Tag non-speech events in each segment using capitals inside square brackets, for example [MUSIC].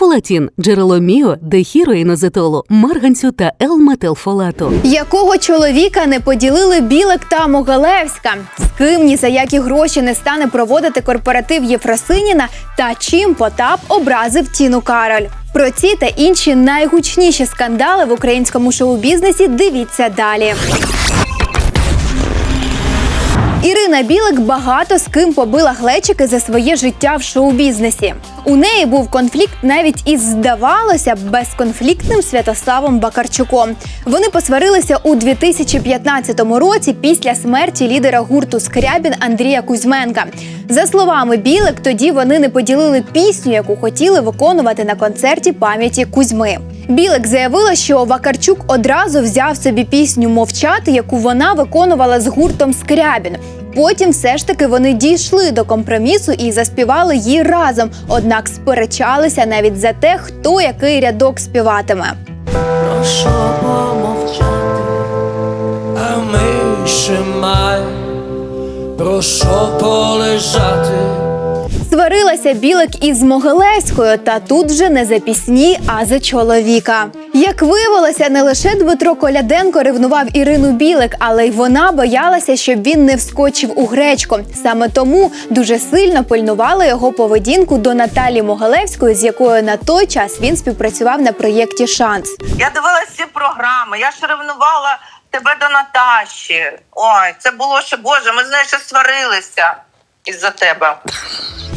Фолатін, джерело міо, дехіроїнозетолу, марганцю та Л-метилфолату. Якого чоловіка не поділили Білик та Могилевська? З ким ні за які гроші не стане проводити корпоратив Єфросиніна та чим Потап образив Тіну Кароль? Про ці та інші найгучніші скандали в українському шоу-бізнесі дивіться далі. Ірина Білик багато з ким побила глечики за своє життя в шоу-бізнесі. У неї був конфлікт навіть із, здавалося, безконфліктним Святославом Бакарчуком. Вони посварилися у 2015 році після смерті лідера гурту Скрябін Андрія Кузьменка. За словами Білик, тоді вони не поділили пісню, яку хотіли виконувати на концерті пам'яті Кузьми. Білик заявила, що Вакарчук одразу взяв собі пісню Мовчати, яку вона виконувала з гуртом Скрябін. Потім все ж таки вони дійшли до компромісу і заспівали її разом, однак сперечалися навіть за те, хто який рядок співатиме. Прошу помовчати, а ми ще маємо про що полежати. Сварилася Білик із Могилевською, та тут вже не за пісні, а за чоловіка. Як виявилося, не лише Дмитро Коляденко ревнував Ірину Білик, але й вона боялася, щоб він не вскочив у гречку. Саме тому дуже сильно пильнувала його поведінку до Наталі Могилевської, з якою на той час він співпрацював на проєкті Шанс. Я дивилася всі програми, я ж ревнувала тебе до Наташі. Ой, це було ще Боже, ми з нею ще сварилися із-за тебе.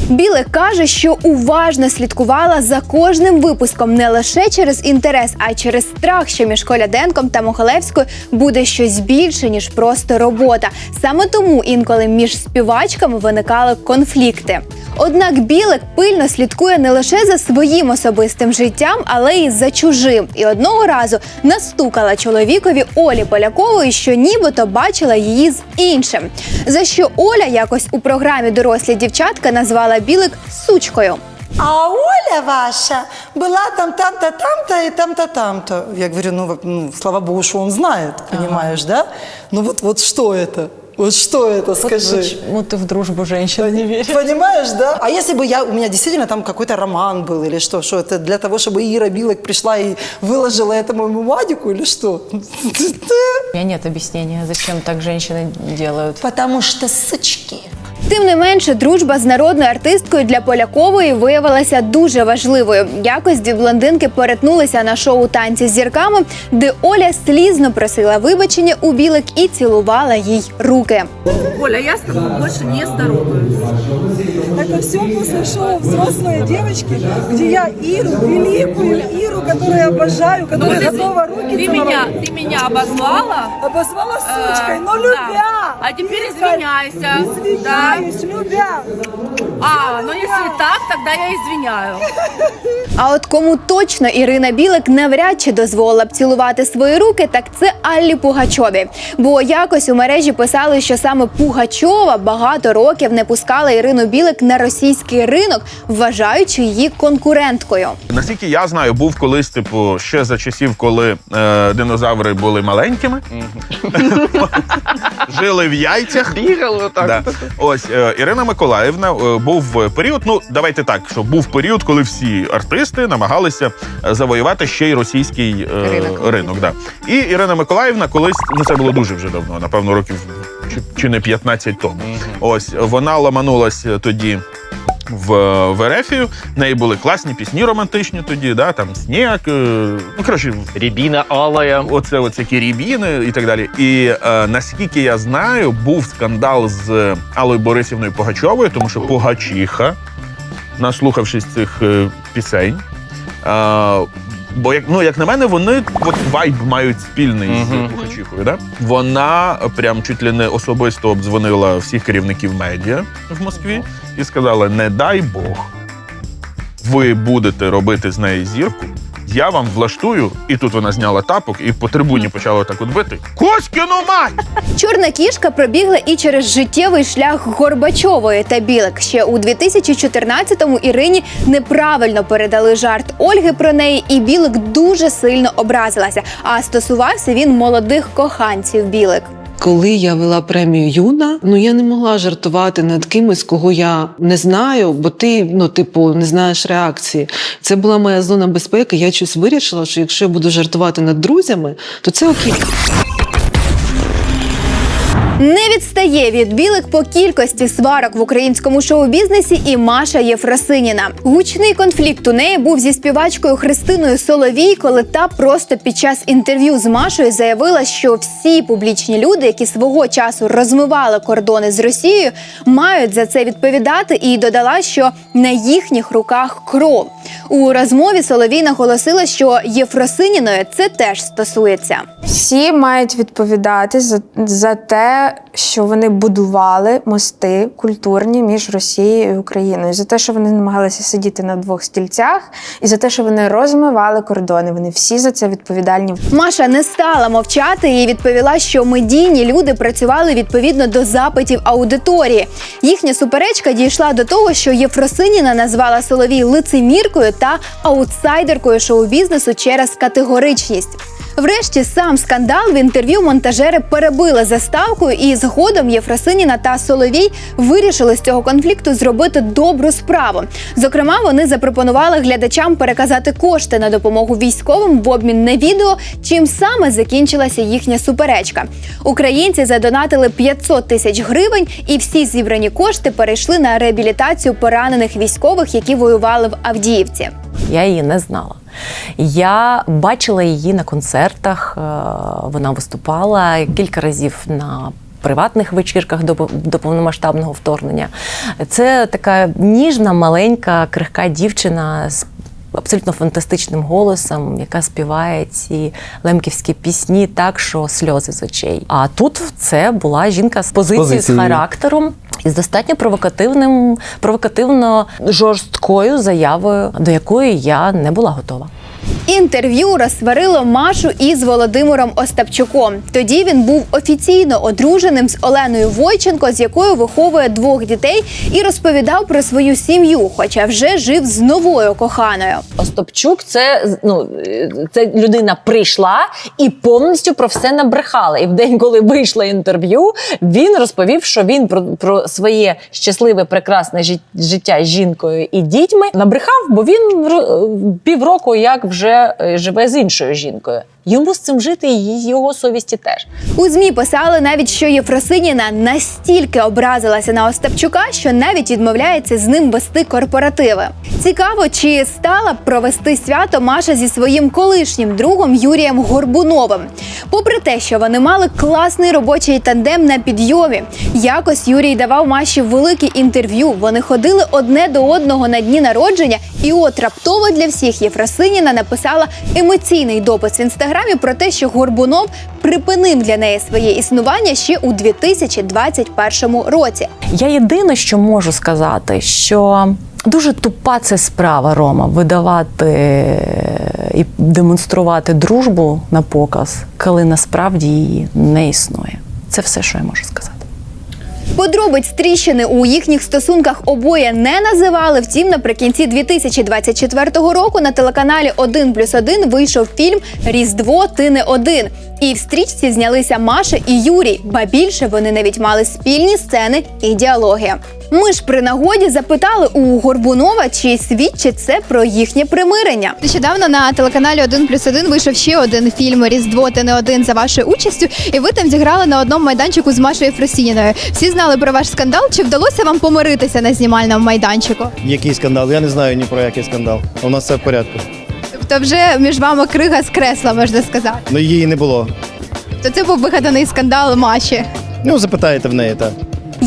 Білик каже, що уважно слідкувала за кожним випуском не лише через інтерес, а й через страх, що між Коляденком та Могилевською буде щось більше ніж просто робота. Саме тому інколи між співачками виникали конфлікти. Однак Білик пильно слідкує не лише за своїм особистим життям, але й за чужим. І одного разу настукала чоловікові Олі Полякової, що нібито бачила її з іншим. За що Оля якось у програмі Дорослі дівчатка назвала Білик сучкою. А Оля ваша была там, там-то, там-то и там-то, там-то. Я говорю, ну, вот, ну, слава богу, что он знает, понимаешь, да? Ну вот, вот что это? Вот что это, скажи? Почему ты в дружбу женщин не веришь? Понимаешь, да? А если бы я, у меня действительно там какой-то роман был или что? Что это для того, чтобы Ира Билок пришла и выложила это моему Вадику или что? [LAUGHS] У меня нет объяснения, зачем так женщины делают. Потому что сучки. Тим не менше, дружба з народною артисткою для Полякової виявилася дуже важливою. Якось дві блондинки перетнулися на шоу танці з зірками, де Оля слізно просила вибачення у білик і цілувала їй руки. Оля, я з тобою більше не здороваюсь. Это все после шоу «Взрослые девочки», где я Иру, великую Иру, которую я обожаю, которая Ну, готова руки Ты целовать, меня, ты меня обозвала. обозвала э, сучкой, но да. любя. А теперь извиняйся. Извиняюсь, любя. А, ну если так, тогда я извиняю. [LAUGHS] А от кому точно Ірина Білик навряд чи дозволила б цілувати свої руки, так це Аллі Пугачові. Бо якось у мережі писали, що саме Пугачова багато років не пускала Ірину Білик на російський ринок, вважаючи її конкуренткою. Наскільки я знаю, був колись, типу, ще за часів, коли е, динозаври були маленькими, [LAUGHS] жили в яйцях. Бігали отак. Да. Ось е, Ірина Миколаївна е, був період. Ну давайте так, що був період, коли всі артисти намагалися е, завоювати ще й російський е, Ринок. ринок. Да. І Ірина Миколаївна колись, ну це було дуже вже давно, напевно, років чи, чи не 15 тому. Ось вона ламанулась тоді. В, в Ерефію в неї були класні пісні романтичні тоді, да, там сніг, е, ну коротше, Рябіна алая. оце оце кірібіни і так далі. І е, наскільки я знаю, був скандал з Алою Борисівною Пугачовою, тому що Пугачіха, наслухавшись цих е, пісень. Е, Бо як ну як на мене, вони от вайб мають спільний з Пухачіхою. Да? Вона прям чуть ли не особисто обдзвонила всіх керівників медіа в Москві і сказала: не дай Бог, ви будете робити з неї зірку. Я вам влаштую, і тут вона зняла тапок і по трибуні почала так от бити. Коськіну мать! Чорна кішка пробігла і через життєвий шлях Горбачової та Білик. Ще у 2014-му Ірині неправильно передали жарт Ольги про неї, і Білик дуже сильно образилася. А стосувався він молодих коханців Білик. Коли я вела премію Юна, ну я не могла жартувати над кимось, кого я не знаю, бо ти, ну, типу, не знаєш реакції. Це була моя зона безпеки. Я щось вирішила, що якщо я буду жартувати над друзями, то це окей. Не відстає від білих по кількості сварок в українському шоу-бізнесі і Маша Єфросиніна. Гучний конфлікт у неї був зі співачкою Христиною Соловій, коли та просто під час інтерв'ю з Машою заявила, що всі публічні люди, які свого часу розмивали кордони з Росією, мають за це відповідати, і додала, що на їхніх руках кров. У розмові Соловій наголосила, що Єфросиніною це теж стосується. Всі мають відповідати за, за те, що вони будували мости культурні між Росією і Україною, за те, що вони намагалися сидіти на двох стільцях, і за те, що вони розмивали кордони. Вони всі за це відповідальні. Маша не стала мовчати і відповіла, що медійні люди працювали відповідно до запитів аудиторії. Їхня суперечка дійшла до того, що Єфросиніна назвала Соловій лицеміркою та аутсайдеркою шоу-бізнесу через категоричність. Врешті сам скандал в інтерв'ю монтажери перебили заставкою, і згодом Єфросиніна та Соловій вирішили з цього конфлікту зробити добру справу. Зокрема, вони запропонували глядачам переказати кошти на допомогу військовим в обмін на відео, чим саме закінчилася їхня суперечка. Українці задонатили 500 тисяч гривень, і всі зібрані кошти перейшли на реабілітацію поранених військових, які воювали в Авдіївці. Я її не знала. Я бачила її на концертах. е, Вона виступала кілька разів на приватних вечірках до, до повномасштабного вторгнення. Це така ніжна, маленька, крихка дівчина з абсолютно фантастичним голосом, яка співає ці лемківські пісні так, що сльози з очей. А тут це була жінка з позиції з характером і з достатньо провокативним, провокативно жорсткою заявою, до якої я не була готова. Інтерв'ю розсварило Машу із Володимиром Остапчуком. Тоді він був офіційно одруженим з Оленою Войченко, з якою виховує двох дітей, і розповідав про свою сім'ю, хоча вже жив з новою коханою. Остапчук це ну це людина прийшла і повністю про все набрехала. І в день, коли вийшло інтерв'ю, він розповів, що він про, про своє щасливе, прекрасне жит- життя з жінкою і дітьми набрехав, бо він півроку як вже е, живе з іншою жінкою. Йому з цим жити і його совісті теж. У змі писали навіть, що Єфросиніна настільки образилася на Остапчука, що навіть відмовляється з ним вести корпоративи. Цікаво, чи стала б провести свято Маша зі своїм колишнім другом Юрієм Горбуновим. Попри те, що вони мали класний робочий тандем на підйомі, якось Юрій давав Маші велике інтерв'ю. Вони ходили одне до одного на дні народження, і от раптово для всіх Єфросиніна написала емоційний допис в інстаграмі про те, що Горбунов припинив для неї своє існування ще у 2021 році. Я єдине, що можу сказати, що дуже тупа це справа, Рома, видавати е, і демонструвати дружбу на показ, коли насправді її не існує. Це все, що я можу сказати. Подробиць тріщини у їхніх стосунках обоє не називали. Втім, наприкінці 2024 року на телеканалі 1 плюс 1 вийшов фільм Різдво ти не один. І в стрічці знялися Маша і Юрій, ба більше вони навіть мали спільні сцени і діалоги. Ми ж при нагоді запитали у Горбунова, чи свідчить це про їхнє примирення. Нещодавно на телеканалі 1 плюс 1 вийшов ще один фільм Різдво ти не один за вашою участю, і ви там зіграли на одному майданчику з Машою Фросініною. Всі знали про ваш скандал. Чи вдалося вам помиритися на знімальному майданчику? Який скандал? Я не знаю ні про який скандал. У нас все в порядку. Тобто, вже між вами крига з кресла, можна сказати. Ну її не було. То це був вигаданий скандал Маші. Ну, запитаєте в неї, так.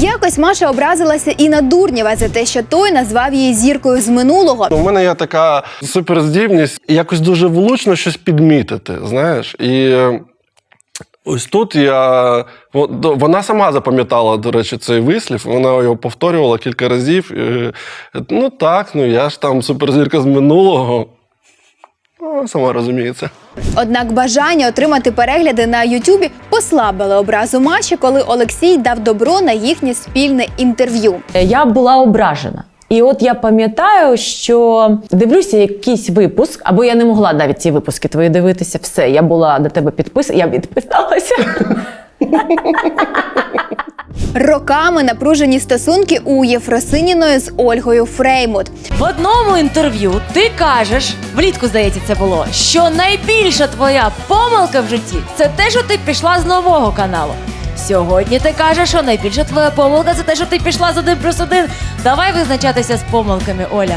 Якось Маша образилася і на Дурнєва за те, що той назвав її зіркою з минулого. У мене є така суперздібність якось дуже влучно щось підмітити, знаєш. І е, ось тут я. Вона сама запам'ятала, до речі, цей вислів, вона його повторювала кілька разів. І, ну так, ну я ж там суперзірка з минулого. Ну, сама розуміється. Однак бажання отримати перегляди на Ютубі послабили образу Маші, коли Олексій дав добро на їхнє спільне інтерв'ю. Я була ображена. І от я пам'ятаю, що дивлюся якийсь випуск, або я не могла навіть ці випуски твої дивитися. Все, я була до тебе підписана, я відписалася. Роками напружені стосунки у Єфросиніної з Ольгою Фреймут. В одному інтерв'ю ти кажеш, влітку здається, це було, що найбільша твоя помилка в житті це те, що ти пішла з нового каналу. Сьогодні ти кажеш, що найбільша твоя помилка це те, що ти пішла з один плюс один. Давай визначатися з помилками, Оля.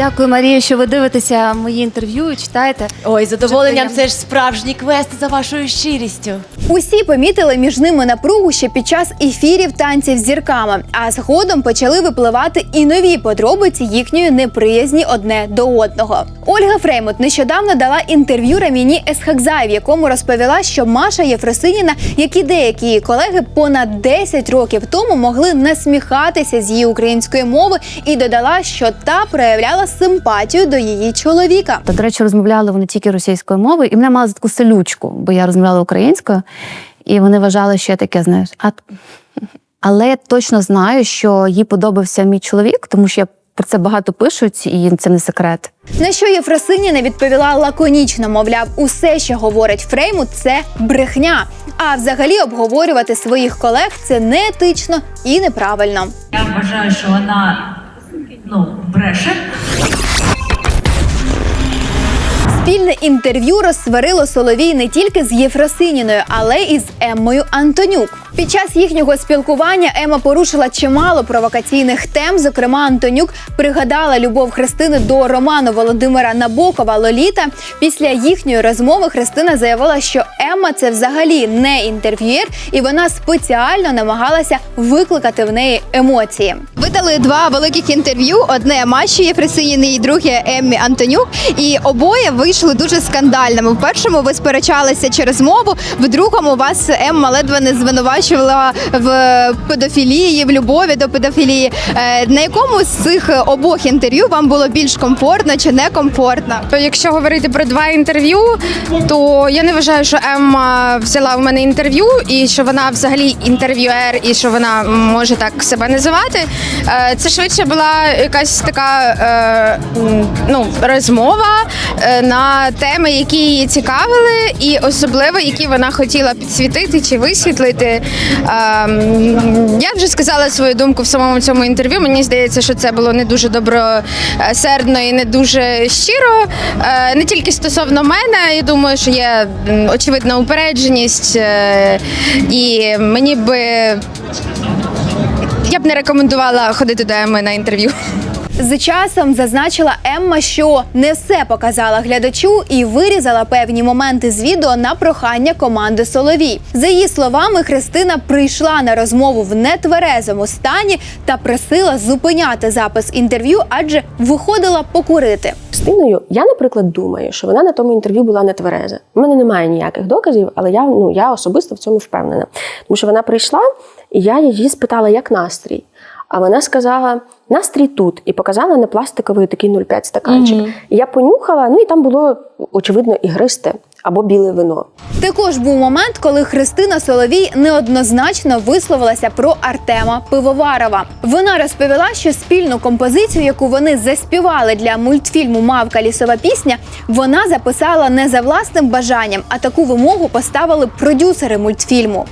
Дякую, Марія, що ви дивитеся мої інтерв'ю і читаєте. Ой, з задоволенням Дуже це ж справжній квест за вашою щирістю. Усі помітили між ними напругу ще під час ефірів танців з зірками, а згодом почали випливати і нові подробиці їхньої неприязні одне до одного. Ольга Фреймут нещодавно дала інтерв'ю Раміні Есхакзай, в якому розповіла, що Маша Єфросиніна, як і деякі її колеги, понад 10 років тому могли насміхатися з її української мови і додала, що та проявляла симпатію до її чоловіка. Та, до речі, розмовляли вони тільки російською мовою, і мене мали за таку селючку, бо я розмовляла українською, і вони вважали, що я таке, знаєш. А... Але я точно знаю, що їй подобався мій чоловік, тому що я про це багато пишуть, і це не секрет. На що Єфросиніна відповіла лаконічно, мовляв, усе, що говорить Фреймут, це брехня. А взагалі обговорювати своїх колег це неетично і неправильно. Я вважаю, що вона ну, бреше. Спільне інтерв'ю розсварило Соловій не тільки з Єфросиніною, але і з Еммою Антонюк. Під час їхнього спілкування Ема порушила чимало провокаційних тем. Зокрема, Антонюк пригадала любов Христини до роману Володимира Набокова Лоліта. Після їхньої розмови Христина заявила, що Емма це взагалі не інтерв'юєр, і вона спеціально намагалася викликати в неї емоції. Видали два великих інтерв'ю: одне Маші Єфросиніни і друге Еммі Антонюк. І обоє вийшли дуже скандальними. В першому ви сперечалися через мову, в другому вас Емма ледве не звинувачувала в педофілії, в любові до педофілії. Е, На якому з цих обох інтерв'ю вам було більш комфортно чи некомфортно? Якщо говорити про два інтерв'ю, то я не вважаю, що Емма взяла в мене інтерв'ю, і що вона взагалі інтерв'юер, і що вона може так себе називати. Е, Це швидше була якась така е, ну, розмова на теми, які її цікавили, і особливо які вона хотіла підсвітити чи висвітлити. Е, м, Я вже сказала свою думку в самому цьому інтерв'ю. Мені здається, що це було не дуже добросердно і не дуже щиро. Е, Не тільки стосовно мене, я думаю, що є очевидна упередженість, е, і мені би я б не рекомендувала ходити до Еми на інтерв'ю. З часом зазначила Емма, що не все показала глядачу і вирізала певні моменти з відео на прохання команди Соловій. За її словами, Христина прийшла на розмову в нетверезому стані та просила зупиняти запис інтерв'ю, адже виходила покурити. Христиною, я, наприклад, думаю, що вона на тому інтерв'ю була не твереза. У мене немає ніяких доказів, але я, ну, я особисто в цьому впевнена. Тому що вона прийшла, і я її спитала, як настрій. А вона сказала: настрій тут, і показала на пластиковий такий 0,5 стаканчик. І я понюхала, ну і там було очевидно ігристе або біле вино. Також був момент, коли Христина Соловій неоднозначно висловилася про Артема Пивоварова. Вона розповіла, що спільну композицію, яку вони заспівали для мультфільму Мавка лісова пісня, вона записала не за власним бажанням, а таку вимогу поставили продюсери мультфільму.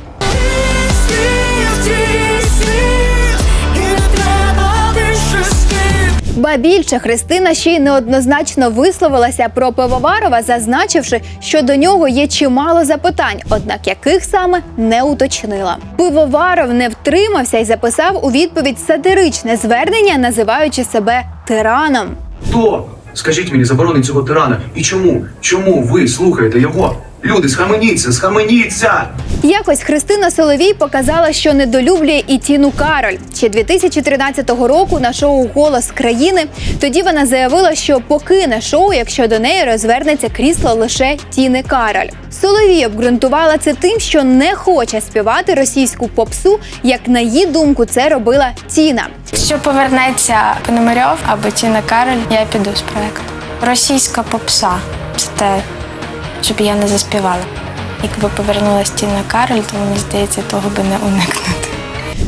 Ба більше Христина ще й неоднозначно висловилася про Пивоварова, зазначивши, що до нього є чимало запитань, однак яких саме не уточнила. Пивоваров не втримався і записав у відповідь сатиричне звернення, називаючи себе тираном. Хто, скажіть мені, заборонить цього тирана? І чому? Чому ви слухаєте його? Люди, схаменіться, схаменіться! Якось Христина Соловій показала, що недолюблює і Тіну Кароль. Ще 2013 року на шоу Голос країни. Тоді вона заявила, що покине шоу, якщо до неї розвернеться крісло лише Тіни Кароль. Соловій обґрунтувала це тим, що не хоче співати російську попсу, як на її думку це робила Тіна. Якщо повернеться Пономарьов або Тіна Кароль, я піду з проекту. Російська попса це те, щоб я не заспівала. Якби повернулася Тіна Кароль, то мені здається, того би не уникнути.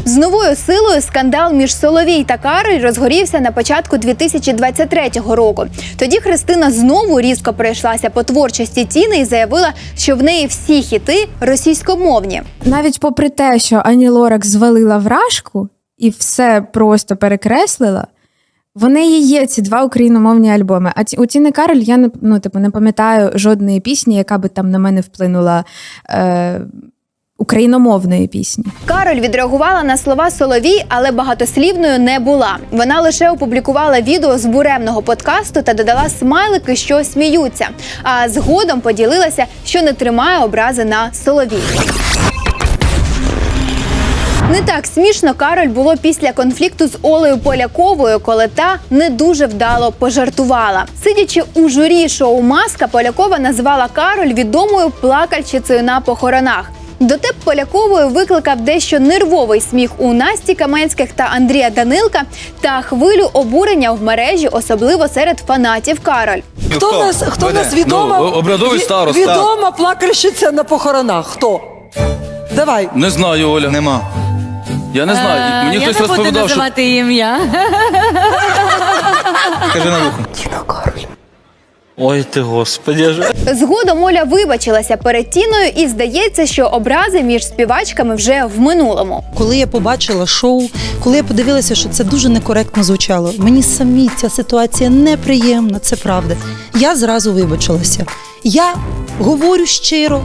З новою силою скандал між Соловій та Кароль розгорівся на початку 2023 року. Тоді Христина знову різко пройшлася по творчості Тіни і заявила, що в неї всі хіти російськомовні. Навіть попри те, що Ані Лорак звалила вражку і все просто перекреслила. В неї є ці два україномовні альбоми. А ті- у Тіни Кароль я не ну, типу, не пам'ятаю жодної пісні, яка би там на мене вплинула е, україномовної пісні. Кароль відреагувала на слова Соловій, але багатослівною не була. Вона лише опублікувала відео з буремного подкасту та додала смайлики, що сміються. А згодом поділилася, що не тримає образи на Соловій. Не так смішно Кароль було після конфлікту з Олею Поляковою, коли та не дуже вдало пожартувала. Сидячи у журі шоу Маска, Полякова назвала Кароль відомою плакальщицею на похоронах. Дотеп Поляковою викликав дещо нервовий сміх у Насті Каменських та Андрія Данилка та хвилю обурення в мережі, особливо серед фанатів Кароль. Хто в нас, хто в нас відома, Ну, обрядовий ві- староста. відома плакальщиця на похоронах? Хто? Давай. Не знаю, Оля. Нема. Я не знаю. Мені хтось розповідав, що. ім'я. [LAUGHS] Кажи на вухо. Ой ти господи. я ж- Згодом Оля вибачилася перед Тіною, і здається, що образи між співачками вже в минулому. Коли я побачила шоу, коли я подивилася, що це дуже некоректно звучало, мені самі ця ситуація неприємна, це правда. Я зразу вибачилася. Я говорю щиро,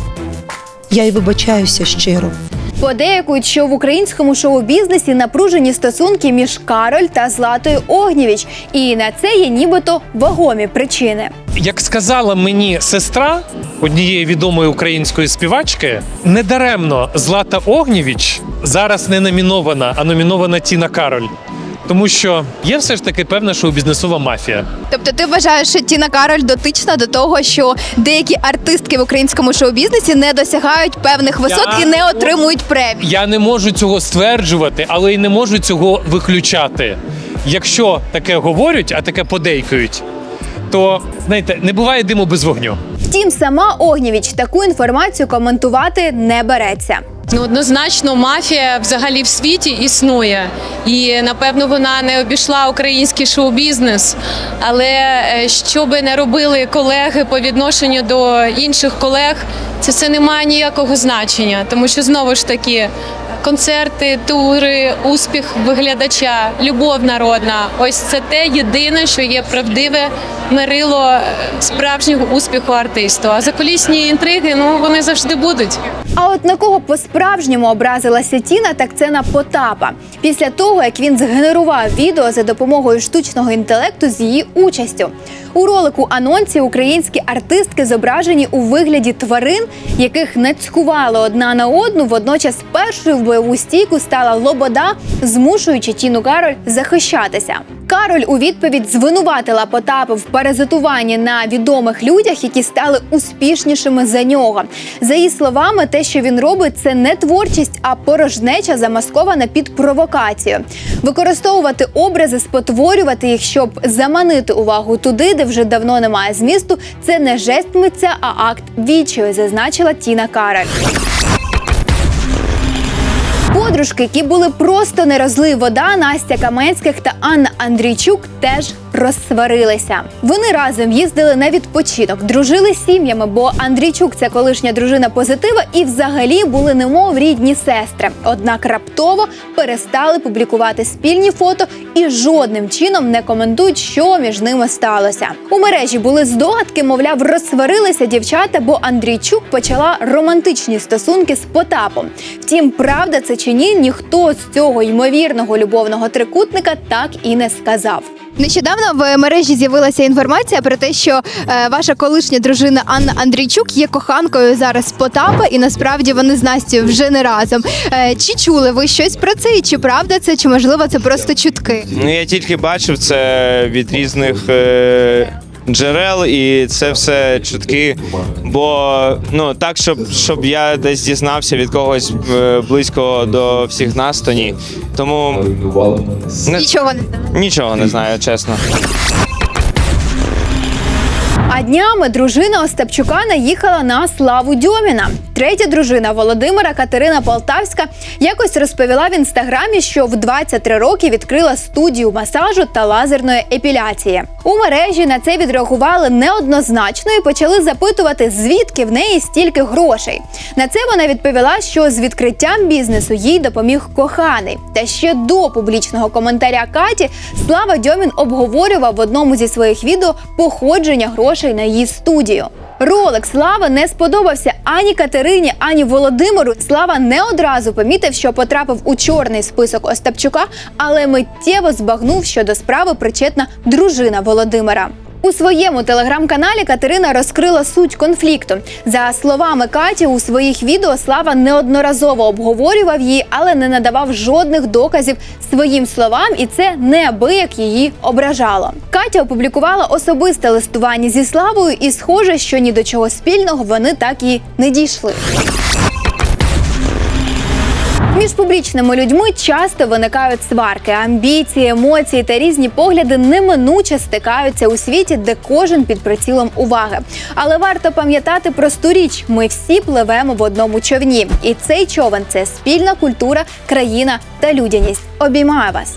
я й вибачаюся щиро. Подеякують, що в українському шоу-бізнесі напружені стосунки між Кароль та Златою Огнєвіч, і на це є нібито вагомі причини. Як сказала мені сестра однієї відомої української співачки, недаремно Злата Огнєвіч зараз не номінована, а номінована Тіна Кароль. Тому що є все ж таки певна шоу-бізнесова мафія. Тобто, ти вважаєш, що Тіна Кароль дотична до того, що деякі артистки в українському шоу-бізнесі не досягають певних висот Я- і не отримують премій. Я не можу цього стверджувати, але й не можу цього виключати. Якщо таке говорять, а таке подейкують, то знаєте, не буває диму без вогню. Втім, сама Огнєвіч таку інформацію коментувати не береться. Ну, однозначно, мафія взагалі в світі існує, і напевно вона не обійшла український шоу-бізнес. Але е, що би не робили колеги по відношенню до інших колег, це все не має ніякого значення, тому що знову ж таки. Концерти, тури, успіх виглядача, любов народна ось це те єдине, що є правдиве мерило справжнього успіху артисту. А закулісні інтриги ну вони завжди будуть. А от на кого по-справжньому образилася Тіна, так це на Потапа. Після того, як він згенерував відео за допомогою штучного інтелекту з її участю. У ролику анонсі українські артистки зображені у вигляді тварин, яких нацькували одна на одну. Водночас першою в бойову стійку стала Лобода, змушуючи Тіну Кароль захищатися. Кароль у відповідь звинуватила Потапа в паразитуванні на відомих людях, які стали успішнішими за нього. За її словами, те, що він робить, це не творчість, а порожнеча замаскована під провокацію. Використовувати образи, спотворювати їх, щоб заманити увагу туди, де вже давно немає змісту. Це не жест митця, а акт відчаю, зазначила Тіна Кароль. Подружки, які були просто не розлий вода, Настя Каменських та Анна Андрійчук теж розсварилися. Вони разом їздили на відпочинок, дружили сім'ями, бо Андрійчук це колишня дружина позитива, і взагалі були немов рідні сестри. Однак раптово перестали публікувати спільні фото і жодним чином не коментують, що між ними сталося. У мережі були здогадки, мовляв, розсварилися дівчата, бо Андрійчук почала романтичні стосунки з Потапом. Втім, правда це чи ні, ніхто з цього ймовірного любовного трикутника так і не сказав. Нещодавно в мережі з'явилася інформація про те, що е, ваша колишня дружина Анна Андрійчук є коханкою зараз Потапа, і насправді вони з Настю вже не разом. Е, чи чули ви щось про це? І чи правда це, чи можливо це просто чутки? Ну я тільки бачив це від різних е, джерел, і це все чутки. Бо ну так, щоб щоб я десь дізнався від когось е, близького до всіх нас, то ні. Тому не, Нічого не нічого не знаю, чесно. А днями дружина Остапчука наїхала на славу Дьоміна. Третя дружина Володимира Катерина Полтавська якось розповіла в інстаграмі, що в 23 роки відкрила студію масажу та лазерної епіляції. У мережі на це відреагували неоднозначно і почали запитувати, звідки в неї стільки грошей. На це вона відповіла, що з відкриттям бізнесу їй допоміг коханий. Та ще до публічного коментаря Каті Слава Дьомін обговорював в одному зі своїх відео походження грошей на її студію. Ролик Слави не сподобався ані Катерині, ані Володимиру. Слава не одразу помітив, що потрапив у чорний список Остапчука, але миттєво збагнув, що до справи причетна дружина Володимира. У своєму телеграм-каналі Катерина розкрила суть конфлікту. За словами Каті, у своїх відео Слава неодноразово обговорював її, але не надавав жодних доказів своїм словам, і це неабияк її ображало. Катя опублікувала особисте листування зі Славою, і схоже, що ні до чого спільного вони так і не дійшли. Між публічними людьми часто виникають сварки, амбіції, емоції та різні погляди неминуче стикаються у світі, де кожен під прицілом уваги. Але варто пам'ятати просту річ: ми всі пливемо в одному човні, і цей човен це спільна культура, країна та людяність. Обіймаю вас.